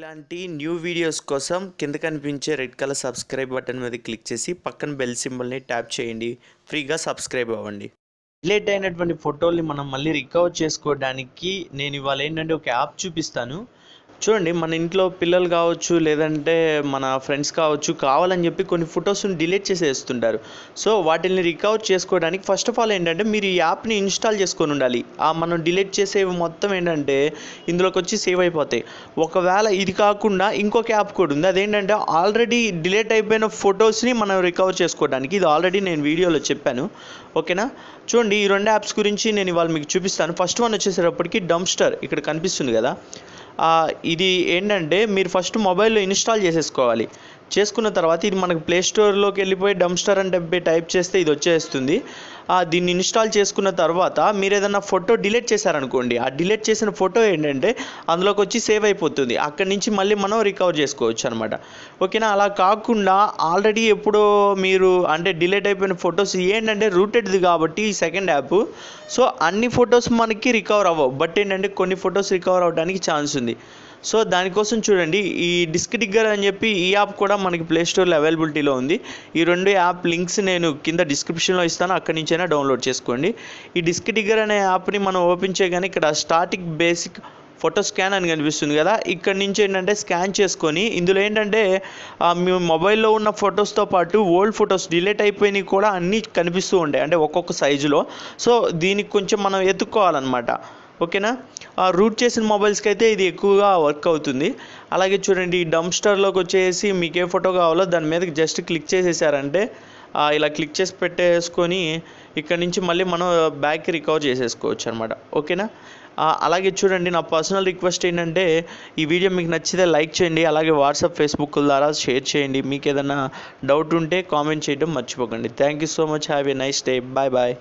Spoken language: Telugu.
ఇలాంటి న్యూ వీడియోస్ కోసం కింద కనిపించే రెడ్ కలర్ సబ్స్క్రైబ్ బటన్ మీద క్లిక్ చేసి పక్కన బెల్ సింబల్ని ట్యాప్ చేయండి. ఫ్రీగా సబ్స్క్రైబ్ అవ్వండి. డిలేట్ అయినటువంటి ఫోటోల్ని మనం మళ్ళీ రికవర్ చేసుకోవడానికి నేను ఇవాళ ఏంటంటే ఒక యాప్ చూపిస్తాను. చూడండి మన ఇంట్లో పిల్లలు కావచ్చు లేదంటే మన ఫ్రెండ్స్ కావచ్చు కావాలని చెప్పి కొన్ని ఫొటోస్ని డిలీట్ చేసేస్తుంటారు. సో వాటిని రికవర్ చేసుకోవడానికి ఫస్ట్ ఆఫ్ ఆల్ ఏంటంటే మీరు ఈ యాప్ని ఇన్స్టాల్ చేసుకొని ఉండాలి. ఆ మనం డిలీట్ చేసేవి మొత్తం ఏంటంటే ఇందులోకి వచ్చి సేవ్ అయిపోతాయి. ఒకవేళ ఇది కాకుండా ఇంకొక యాప్ కూడా ఉంది. అదేంటంటే ఆల్రెడీ డిలీట్ అయిపోయిన ఫొటోస్ని మనం రికవర్ చేసుకోవడానికి. ఇది ఆల్రెడీ నేను వీడియోలో చెప్పాను. ఓకేనా? చూడండి ఈ రెండు యాప్స్ గురించి నేను ఇవాళ మీకు చూపిస్తాను. ఫస్ట్ వన్ వచ్చేసేటప్పటికి డంప్స్టర్ ఇక్కడ కనిపిస్తుంది కదా. ఇది ఏంటంటే మీరు ఫస్ట్ మొబైల్లో ఇన్స్టాల్ చేసేసుకోవాలి. చేసుకున్న తర్వాత ఇది మనకు ప్లే స్టోర్లోకి వెళ్ళిపోయి డంప్స్టర్ అని చెప్పి టైప్ చేస్తే ఇది వచ్చేస్తుంది. దీన్ని ఇన్స్టాల్ చేసుకున్న తర్వాత మీరు ఏదైనా ఫోటో డిలీట్ చేశారనుకోండి ఆ డిలీట్ చేసిన ఫోటో ఏంటంటే అందులోకి వచ్చి సేవ్ అయిపోతుంది. అక్కడి నుంచి మళ్ళీ మనం రికవర్ చేసుకోవచ్చు అనమాట ఓకేనా? అలా కాకుండా ఆల్రెడీ ఎప్పుడో మీరు అంటే డిలీట్ అయిపోయిన ఫొటోస్ ఏంటంటే రూటెడ్ది కాబట్టి ఈ సెకండ్ యాప్ సో అన్ని ఫొటోస్ మనకి రికవర్ అవ్వవు. బట్ ఏంటంటే కొన్ని ఫొటోస్ రికవర్ అవ్వడానికి ఛాన్స్ ఉంది. సో దానికోసం చూడండి ఈ డిస్క్ డిగ్గర్ అని చెప్పి ఈ యాప్ కూడా మనకి ప్లే స్టోర్లో అవైలబిలిటీలో ఉంది. ఈ రెండు యాప్ లింక్స్ నేను కింద డిస్క్రిప్షన్లో ఇస్తాను అక్కడి నుంచైనా డౌన్లోడ్ చేసుకోండి. ఈ డిస్క్ డిగ్గర్ అనే యాప్ని మనం ఓపెన్ చేయగానే ఇక్కడ స్టాటిక్ బేసిక్ ఫోటో స్కాన్ అని కనిపిస్తుంది కదా ఇక్కడ నుంచి ఏంటంటే స్కాన్ చేసుకొని ఇందులో ఏంటంటే మీ మొబైల్లో ఉన్న ఫొటోస్తో పాటు ఓల్డ్ ఫొటోస్ డిలీట్ అయిపోయినవి కూడా అన్నీ కనిపిస్తూ ఉంటాయి అంటే ఒక్కొక్క సైజులో సో దీనికి కొంచెం మనం ఎత్తుక్కోవాలన్నమాట. ఓకేనా? ఆ రూట్ చేసిన మొబైల్స్కి అయితే ఇది ఎక్కువగా వర్క్ అవుతుంది. అలాగే చూడండి ఈ డంప్స్టర్లోకి వచ్చేసి మీకు ఏ ఫోటో కావాలో దాని మీద జస్ట్ క్లిక్ చేసేసారంటే ఇలా క్లిక్ చేసి పెట్టేసుకొని ఇక్కడ నుంచి మళ్ళీ మనం బ్యాక్ రికవర్ చేసేసుకోవచ్చు అనమాట ఓకేనా? అలాగే చూడండి నా పర్సనల్ రిక్వెస్ట్ ఏంటంటే ఈ వీడియో మీకు నచ్చితే లైక్ చేయండి అలాగే వాట్సాప్ ఫేస్బుక్ ద్వారా షేర్ చేయండి. మీకు ఏదైనా డౌట్ ఉంటే కామెంట్ చేయడం మర్చిపోకండి. Thank you so much. Have a nice day. Bye bye.